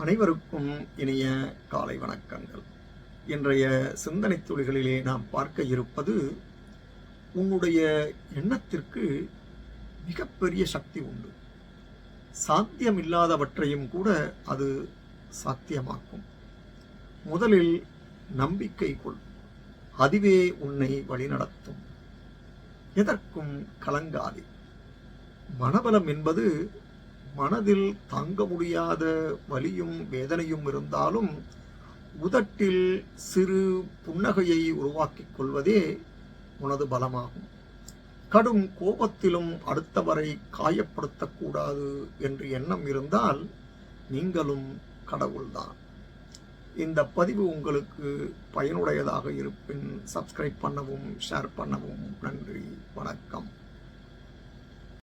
அனைவருக்கும் இனிய காலை வணக்கங்கள். இன்றைய சிந்தனை துளிகளிலே நாம் பார்க்க இருப்பது உன்னுடைய எண்ணத்திற்கு மிகப்பெரிய சக்தி உண்டு. சாத்தியமில்லாதவற்றையும் கூட அது சாத்தியமாக்கும். முதலில் நம்பிக்கை கொள். அதுவே உன்னை வழிநடத்தும். எதற்கும் கலங்காதே. மனபலம் என்பது மனதில் தாங்க முடியாத வலியும் வேதனையும் இருந்தாலும் உதட்டில் சிறு புன்னகையை உருவாக்கிக் கொள்வதே உனது பலமாகும். கடும் கோபத்திலும் அடுத்தவரை காயப்படுத்தக்கூடாது என்று எண்ணம் இருந்தால் நீங்களும் கடவுள்தான். இந்த பதிவு உங்களுக்கு பயனுடையதாக இருப்பின் சப்ஸ்கிரைப் பண்ணவும் ஷேர் பண்ணவும் நன்றி வணக்கம்.